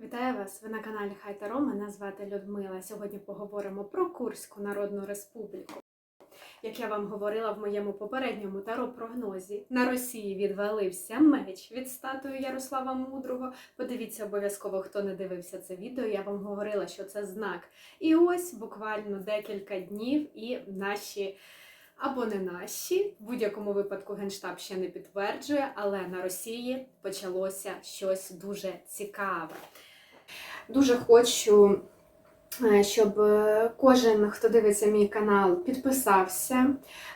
Вітаю вас! Ви на каналі Хай Таро. Мене звати Людмила. Сьогодні поговоримо про Курську Народну Республіку. Як я вам говорила в моєму попередньому таро-прогнозі, на Росії відвалився меч від статуї Ярослава Мудрого. Подивіться обов'язково, хто не дивився це відео. Я вам говорила, що це знак. І ось буквально декілька днів, і наші. Або не наші, в будь-якому випадку Генштаб ще не підтверджує, але на Росії почалося щось дуже цікаве. Дуже хочу, е, щоб е, кожен, хто дивиться мій канал, підписався,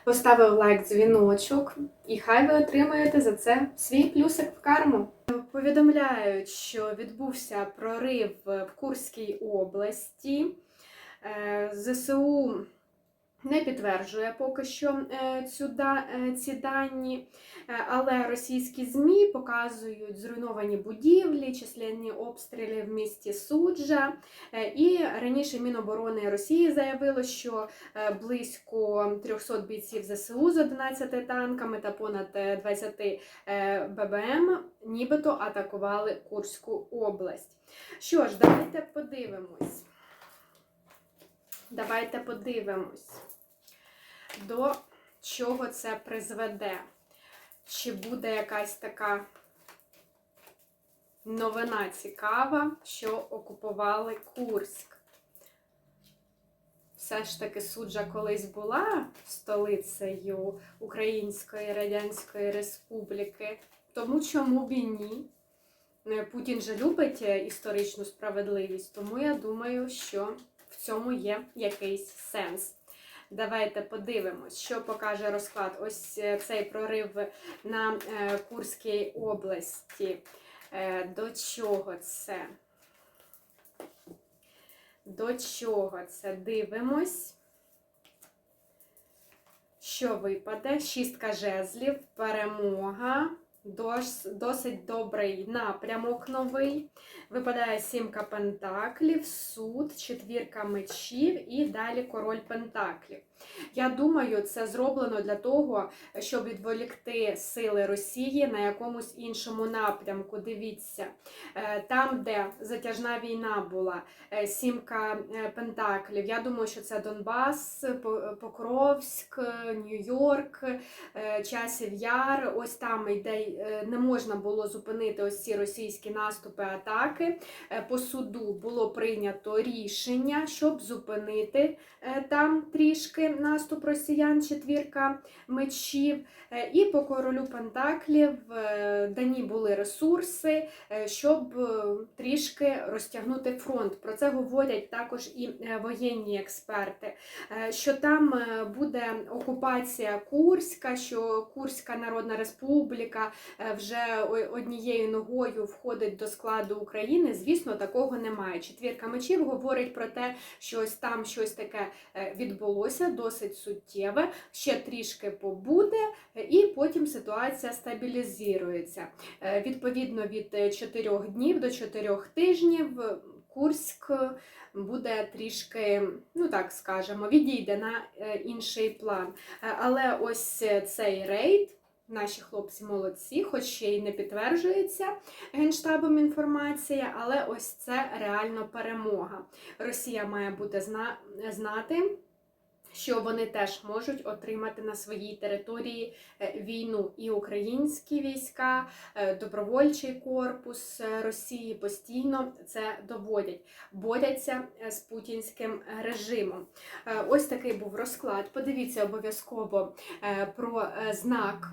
поставив лайк, дзвіночок, і хай ви отримаєте за це свій плюсик в карму. Повідомляють, що відбувся прорив в Курській області. Е, ЗСУ не підтверджує поки що е, цю, е, ці дані, Е, але російські ЗМІ показують зруйновані будівлі, численні обстріли в місті Суджа. І раніше Міноборони Росії заявило, що близько 300 бійців ЗСУ з 11 танками та понад е, 20 е, ББМ нібито атакували Курську область. Що ж, давайте подивимось. Давайте подивимось, до чого це призведе. Чи буде якась така новина цікава, що окупували Курськ? Все ж таки суджа колись була столицею Української Радянської Республіки. Тому чому б і ні? Е, Путін же любить е, історичну справедливість, тому я думаю, що в цьому є якийсь сенс. Давайте подивимось, що покаже розклад. Ось е, цей прорив на е, Курській області. Е, До чого це? До чого це? Дивимось. Що випаде? Шістка жезлів, перемога, досить добрий напрямок новий. Випадає сімка пентаклів, суд, четвірка мечів і далі король пентаклів. Я думаю, це зроблено для того, щоб відволікти сили Росії на якомусь іншому напрямку. Дивіться, е, там, де затяжна війна була, е, сімка е, пентаклів. Я думаю, що це Донбас, Покровськ, Нью-Йорк, Часів Яр. Ось там йде не можна було зупинити ось ці російські наступи, атаки. Е, По суду було прийнято рішення, щоб зупинити е, там трішки наступ росіян, четвірка мечів. Е, І по королю Пентаклів е, дані були ресурси, е, щоб е, трішки розтягнути фронт. Про це говорять також і е, воєнні експерти. Е, Що там е, буде окупація Курська, що Курська Народна Республіка е, вже однією ногою входить до складу України. Звісно, такого немає. Четвірка мечів говорить про те, що ось там щось таке е, відбулося, досить суттєве, ще трішки побуде, е, і потім ситуація стабілізується. Е, Відповідно, від 4 днів до 4 тижнів е, Курськ буде трішки, ну так скажемо, відійде на е, інший план. Е, Але ось е, цей рейд. Наші хлопці молодці, хоч ще й не підтверджується генштабом інформація, але ось це реально перемога. Росія має бути зна- знати, що вони теж можуть отримати на своїй території е, війну. І українські війська, е, добровольчий корпус е, Росії постійно це доводять, борються е, з путінським режимом. Ось такий був розклад. Подивіться обов'язково про знак.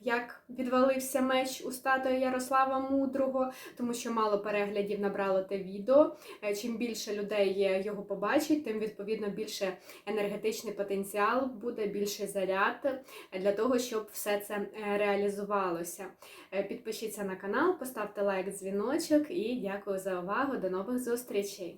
Як відвалився меч у статуї Ярослава Мудрого, тому що мало переглядів набрало те відео. Е, Чим більше людей його побачить, тим відповідно більше енергетичний потенціал буде, більше заряд е, для того, щоб все це е, реалізувалося. Підпишіться на канал, поставте лайк, дзвіночок і дякую за увагу. До нових зустрічей!